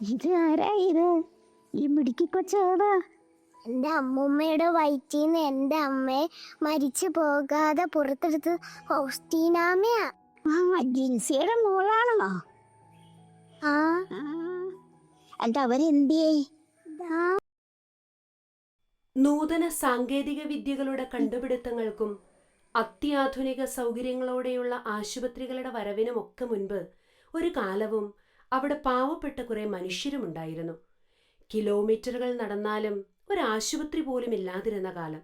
ഇത് ആരാ ഇത് ഈ മിടുക്കിക്കൊച്ചാ എന്റെ അമ്മൂമ്മയുടെ നിന്ന് എന്റെ അമ്മയെ മരിച്ചു പോകാതെ പുറത്തെടുത്ത് ആ ജിൻസിയുടെ മോളാണോ ആ. അവരെന്തിയേ? ദാ നൂതന സാങ്കേതിക വിദ്യകളുടെ കണ്ടുപിടുത്തങ്ങൾക്കും അത്യാധുനിക സൗകര്യങ്ങളോടെയുള്ള ആശുപത്രികളുടെ വരവിനുമൊക്കെ മുൻപ് ഒരു കാലവും അവിടെ പാവപ്പെട്ട കുറെ മനുഷ്യരുമുണ്ടായിരുന്നു. കിലോമീറ്ററുകൾ നടന്നാലും ഒരു ആശുപത്രി പോലും ഇല്ലാതിരുന്ന കാലം.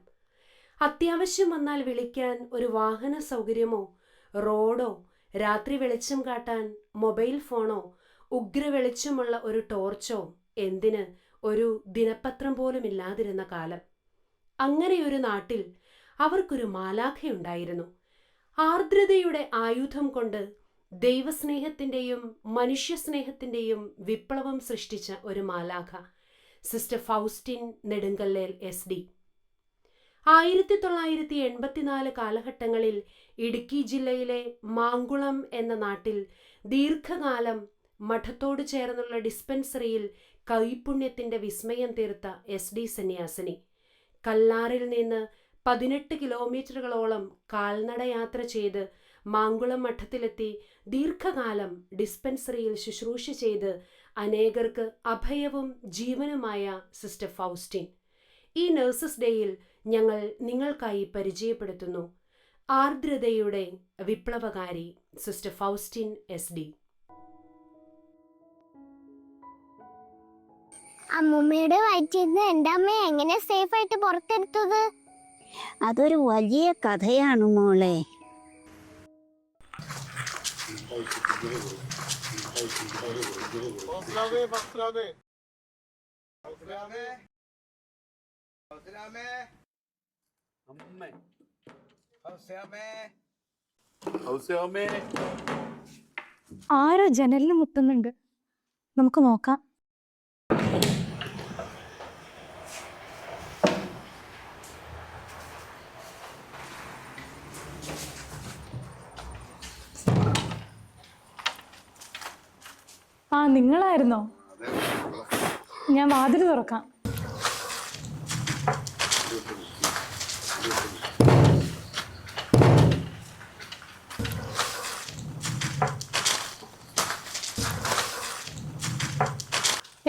അത്യാവശ്യം വന്നാൽ വിളിക്കാൻ ഒരു വാഹന സൗകര്യമോ റോഡോ രാത്രി വെളിച്ചം കാട്ടാൻ മൊബൈൽ ഫോണോ ഉഗ്ര വെളിച്ചമുള്ള ഒരു ടോർച്ചോ എന്തിന് ഒരു ദിനപത്രം പോലും ഇല്ലാതിരുന്ന കാലം. അങ്ങനെയൊരു നാട്ടിൽ അവർക്കൊരു മാലാഖയുണ്ടായിരുന്നു. ആർദ്രതയുടെ ആയുധം കൊണ്ട് ദൈവസ്നേഹത്തിന്റെയും മനുഷ്യസ്നേഹത്തിന്റെയും വിപ്ലവം സൃഷ്ടിച്ച ഒരു മാലാഖ sister Faustin Nedunkallel S D. ആയിരത്തി തൊള്ളായിരത്തി എൺപത്തിനാല് കാലഘട്ടങ്ങളിൽ ഇടുക്കി ജില്ലയിലെ മാങ്കുളം എന്ന നാട്ടിൽ ദീർഘകാലം മഠത്തോട് ചേർന്നുള്ള ഡിസ്പെൻസറിയിൽ കൈപുണ്യത്തിന്റെ വിസ്മയം തീർത്ത എസ് ഡി സന്യാസിനി. കല്ലാറിൽ നിന്ന് പതിനെട്ട് കിലോമീറ്ററുകളോളം കാൽനടയാത്ര ചെയ്ത് മാങ്കുളം മഠത്തിലെത്തി ദീർഘകാലം ഡിസ്പെൻസറിയിൽ ശുശ്രൂഷ ചെയ്ത് അനേകർക്ക് അഭയവും ജീവനുമായ സിസ്റ്റർ ഫൗസ്റ്റിൻ. ഈ നഴ്സസ് ഡേയിൽ ഞങ്ങൾ നിങ്ങൾക്കായി പരിചയപ്പെടുത്തുന്നു. ആർദ്രതയുടെ വിപ്ലവകാരി സിസ്റ്റർ ഫൗസ്റ്റിൻ എസ് ഡി. അമ്മൂമ്മയുടെ വയറ്റിന്ന് എന്റെ അമ്മ എങ്ങനെ സേഫ് ആയിട്ട് പുറത്തെടുത്തത്? അതൊരു വലിയ കഥയാണ് മോളെ. അമ്മേ ഹൗസലാമേ ഔസേമ്മേ ആരോ ജനലിൽ മുട്ടുന്നുണ്ട്. നമുക്ക് നോക്കാം. ആ നിങ്ങളായിരുന്നോ? ഞാൻ വാതിൽ തുറക്കാം.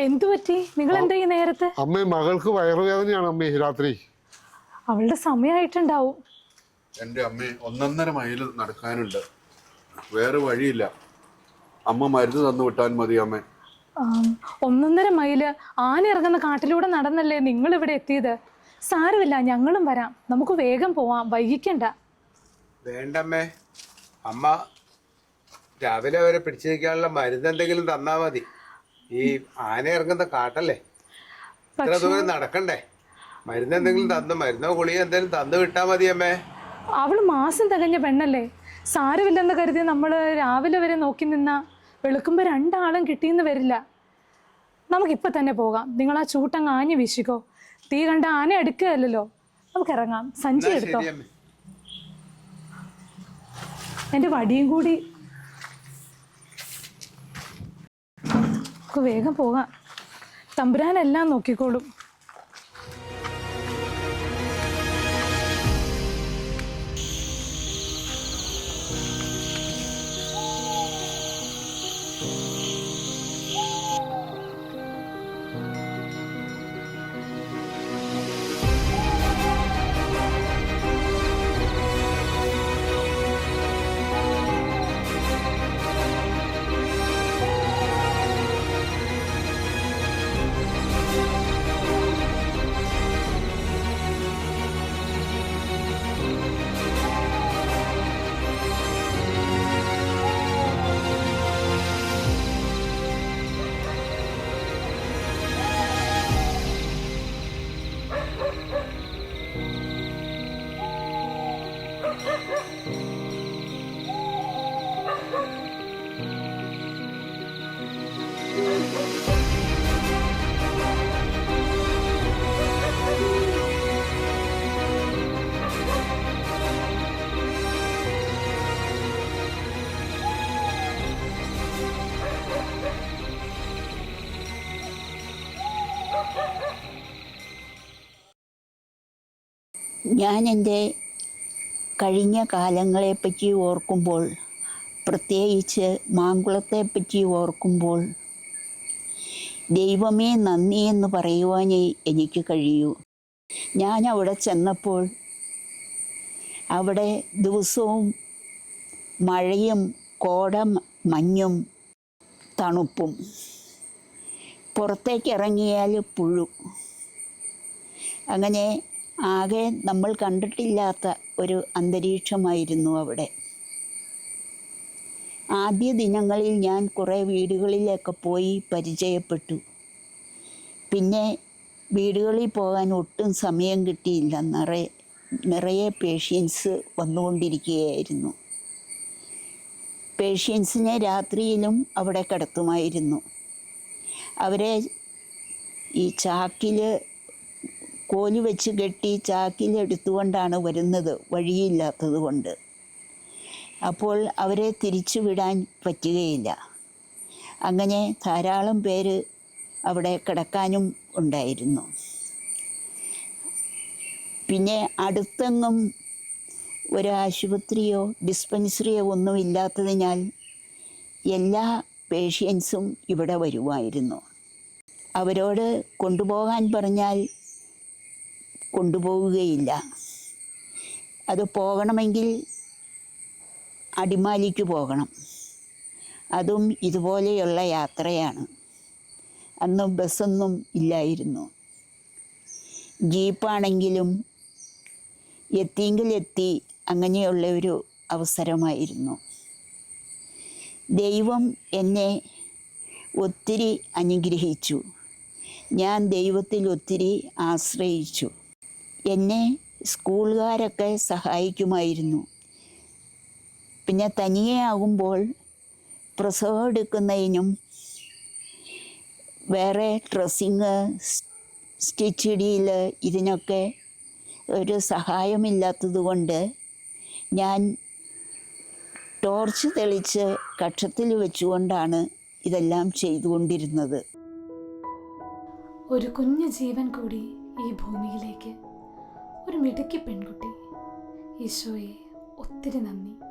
എന്തു പറ്റി? നിങ്ങൾ എന്താ ഈ നേരത്തെ? അമ്മേ മകൾക്ക് വയറുവേദനയാണ് അമ്മേ രാത്രി. അവളുടെ സമയമായിട്ടുണ്ടാവും എന്റെ അമ്മ ഒന്നൊന്നര മൈൽ നടക്കാനുണ്ട്. വേറെ വഴിയില്ല. അമ്മ മരുന്ന് തന്നു വിട്ടാൽ മതി അമ്മ. ഒന്നൊന്നര മൈൽ ആന ഇറങ്ങുന്ന കാട്ടിലൂടെ നടന്നല്ലേ നിങ്ങൾ ഇവിടെ എത്തിയത്? സാരമില്ല ഞങ്ങളും വരാം. നമുക്ക് വേഗം പോവാം വൈകിക്കണ്ട. വേണ്ടമ്മേ. അമ്മ രാവിലെ വരെ പിടിച്ചു നിൽക്കാനുള്ള മരുന്ന് എന്തെങ്കിലും തന്നാ മതി. ഈ ആന ഇറങ്ങുന്ന കാട്ടല്ലേ? ഇത്ര ദൂരം നടക്കണ്ടേ? മരുന്ന് എന്തെങ്കിലും തന്നു മരുന്നോ ഗുളിയോ എന്തെങ്കിലും തന്നു വിട്ടാ മതി അമ്മേ. അവൾ മാസം തികഞ്ഞ പെണ്ണല്ലേ? സാരമില്ലെന്ന് കരുതി നമ്മൾ രാവിലെ വരെ നോക്കി നിന്ന വെളുക്കുമ്പോൾ രണ്ടാളും കിട്ടിയെന്ന് വരില്ല. നമുക്കിപ്പോൾ തന്നെ പോകാം. നിങ്ങൾ ആ ചൂട്ടങ്ങ് ആഞ്ഞു വീശിക്കോ. തീ കണ്ട ആന എടുക്കുകയല്ലോ നമുക്ക് ഇറങ്ങാം സഞ്ചി എടുത്തോ. എന്റെ വടിയും കൂടി. നമുക്ക് വേഗം പോകാം. തമ്പുരാനെല്ലാം നോക്കിക്കോളും. ഞാൻ എന്റെ കഴിഞ്ഞ കാലങ്ങളെപ്പറ്റി ഓർക്കുമ്പോൾ പ്രത്യേകിച്ച് മാങ്കുളത്തെപ്പറ്റി ഓർക്കുമ്പോൾ ദൈവമേ നന്ദി എന്ന് പറയുവാനേ എനിക്ക് കഴിയൂ. ഞാൻ അവിടെ ചെന്നപ്പോൾ അവിടെ ദിവസവും മഴയും കോട മഞ്ഞും തണുപ്പും. പുറത്തേക്ക് ഇറങ്ങിയാൽ പുഴു. അങ്ങനെ ആകെ നമ്മൾ കണ്ടിട്ടില്ലാത്ത ഒരു അന്തരീക്ഷമായിരുന്നു അവിടെ. ആദ്യ ദിനങ്ങളിൽ ഞാൻ കുറേ വീടുകളിലൊക്കെ പോയി പരിചയപ്പെട്ടു. പിന്നെ വീടുകളിൽ പോകാൻ ഒട്ടും സമയം കിട്ടിയില്ല. നിറയെ നിറയെ പേഷ്യൻസ് വന്നുകൊണ്ടിരിക്കുകയായിരുന്നു. പേഷ്യൻസിനെ രാത്രിയിലും അവിടെ കിടത്തുമായിരുന്നു. അവരെ ഈ ചാക്കിൽ കോലി വെച്ച് കെട്ടി ചാക്കിൽ എടുത്തുകൊണ്ടാണ് വരുന്നത് വഴിയില്ലാത്തത് കൊണ്ട്. അപ്പോൾ അവരെ തിരിച്ചു വിടാൻ പറ്റുകയില്ല. അങ്ങനെ ധാരാളം പേര് അവിടെ കിടക്കാനും ഉണ്ടായിരുന്നു. പിന്നെ അടുത്തെങ്ങും ഒരു ആശുപത്രിയോ ഡിസ്പെൻസറിയോ ഒന്നും ഇല്ലാത്തതിനാൽ എല്ലാ പേഷ്യൻസും ഇവിടെ വരുമായിരുന്നു അവരോട് കൊണ്ടുപോകാൻ പറഞ്ഞാൽ കൊണ്ടുപോവുകയില്ല അത് പോകണമെങ്കിൽ അടിമാലിക്ക് പോകണം. അതും ഇതുപോലെയുള്ള യാത്രയാണ്. അന്ന് ബസ്സൊന്നും ഇല്ലായിരുന്നു. ജീപ്പാണെങ്കിലും എത്തിയെങ്കിൽ എത്തി അങ്ങനെയുള്ള ഒരു അവസരമായിരുന്നു. ദൈവം എന്നെ ഒത്തിരി അനുഗ്രഹിച്ചു. ഞാൻ ദൈവത്തിൽ ഒത്തിരി ആശ്രയിച്ചു. എന്നെ സ്കൂളുകാരൊക്കെ സഹായിക്കുമായിരുന്നു. പിന്നെ തനിയെ ആകുമ്പോൾ പ്രസവം എടുക്കുന്നതിനും വേറെ ഡ്രസ്സിങ് സ്റ്റിച്ചിടിയിൽ ഇതിനൊക്കെ ഒരു സഹായമില്ലാത്തത് കൊണ്ട് ഞാൻ ടോർച്ച് തെളിച്ച് കക്ഷത്തിൽ വെച്ചുകൊണ്ടാണ് ഇതെല്ലാം ചെയ്തുകൊണ്ടിരുന്നത്. ഒരു കുഞ്ഞു ജീവൻ കൂടി ഈ ഭൂമിയിലേക്ക്. ഒരു മിടുക്കി പെൺകുട്ടി. ഈശോയെ ഒത്തിരി നന്ദി.